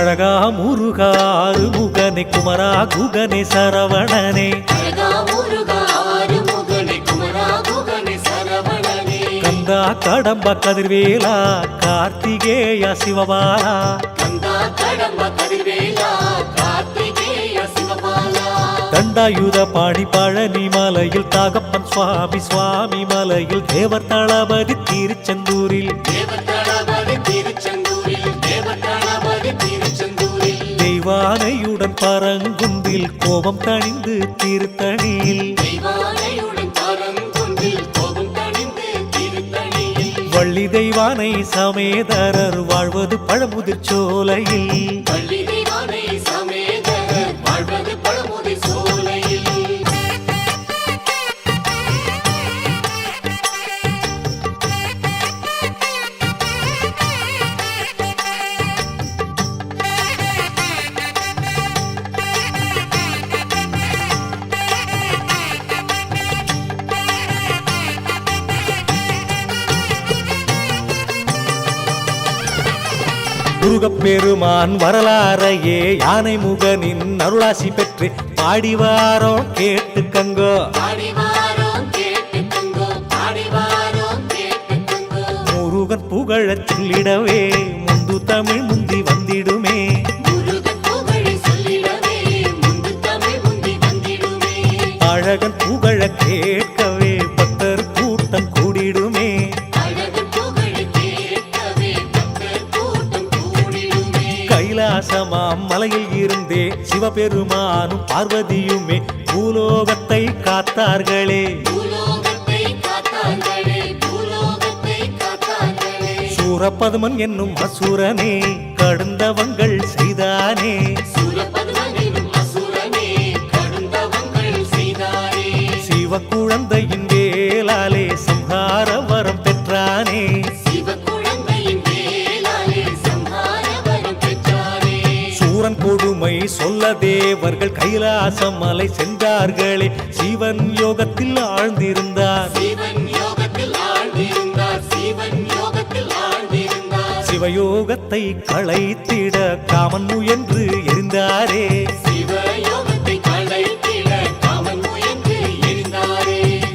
அழகா முருகா ஆறுமுகனே குமரா குகனே சரவணனே. கந்தா கடம்பா கதிர்வேலா கார்த்திகேயா சிவபாலா. தண்டாயுத பாணி பழனி மலையில் தாகப்பன் சுவாமி சுவாமி மலையில் தேவர் தளபதி திருச்செந்தூரில் பரங்குன்றில் கோபம் தணிந்து திருத்தணியில். வள்ளி தெய்வானை சமேதரர் வாழ்வது பழமுதிர் சோலையில். முருகப்பெருமான் வரலாறையே யானை முகனின் அருளாசி பெற்று பாடிவாரோம் கேட்டுக்கங்கோ முருகன் புகழச் சொல்லிடவே முந்து தமிழ் கைலாசமாம் மலையில் இருந்தே சிவபெருமானும் பார்வதியுமே பூலோகத்தை காத்தார்களே. சூரப்பதுமன் என்னும் அசுரனே கடந்தவங்கள் செய்தானே. தேவர்கள் கைலாசம் மலை சென்றார்களே. சிவன் யோகத்தில் ஆழ்ந்திருந்தார். சிவயோகத்தை களைத்திட காமன் முயன்று எரிந்தாரே.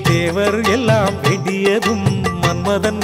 தேவர் எல்லாம் வேண்டியதும் மன்மதன்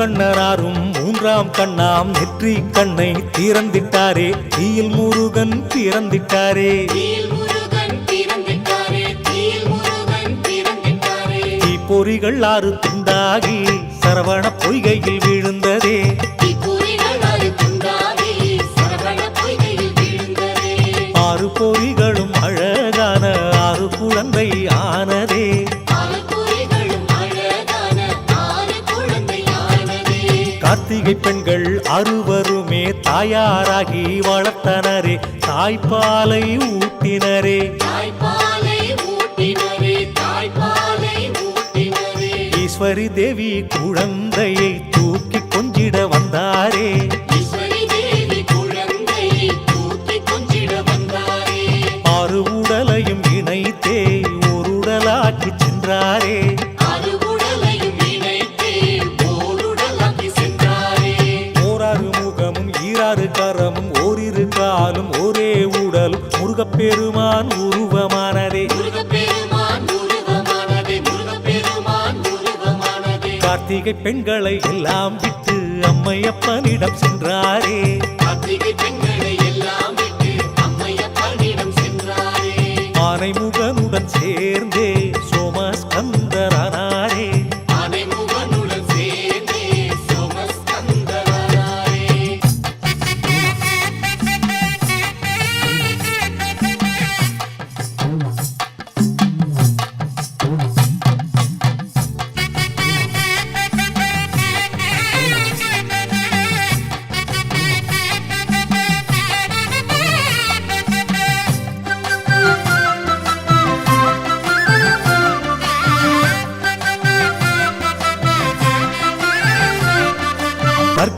முக்கண்ணராரும் மூன்றாம் கண்ணாம் நெற்றி கண்ணை திறந்திட்டாரே. தீயில் முருகன் பிறந்திட்டாரே தீப்பொறிகள் ஆறு துண்டாகி சரவண பொய்கையில் விழுந்ததே. தீக்குறிகள் ஆறு துண்டாகி சரவண பொய்கையில் விழுந்ததே. ஆறு பொறிகளும் அழகான ஆறு குழந்தை அறுவருமே தாயாராகி வளர்த்தனரே தாய்ப்பாலை ஊட்டினரே. ஈஸ்வரி தேவி குழந்தையை முருகப்பெருமான் உருவமானதே. முருகப்பெருமான் உருவமானதே முருகப்பெருமான் உருவமானதே. கார்த்திகை பெண்களை எல்லாம் விட்டு அம்மையப்பனிடம் சென்றாரே. கார்த்திகை பெண்களை எல்லாம் விட்டு அம்மையப்பனிடம் சென்றாரே. ஆனை முகனுடன் சேர்ந்தே.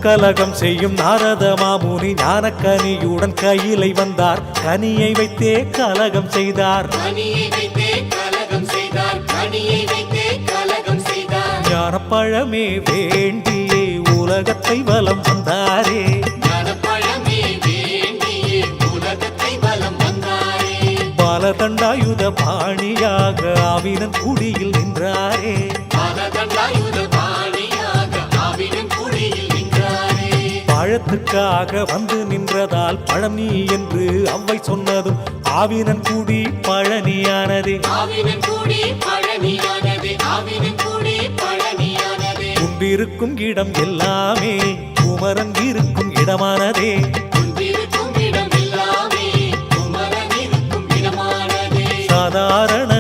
கலகம் செய்யும் நாரத மாமுனி ஞானக்கனியுடன் கையிலை வந்தார். கனியை வைத்தே கலகம் செய்தார். ஞானப்பழமே வேண்டியே உலகத்தை வலம் வந்தாரே. வந்தாரே. பாலதண்டாயுத பாணியாக ஆவினன் குடியில் நின்றாரே. பழத்துக்காக வந்து நின்றதால் பழனி என்று அவ்வை சொன்னதும் ஆவினன் குடி பழனியானதே. குந்திருக்கும் இடம் எல்லாமே குமரன் இருக்கும் இடமானதே. சாதாரண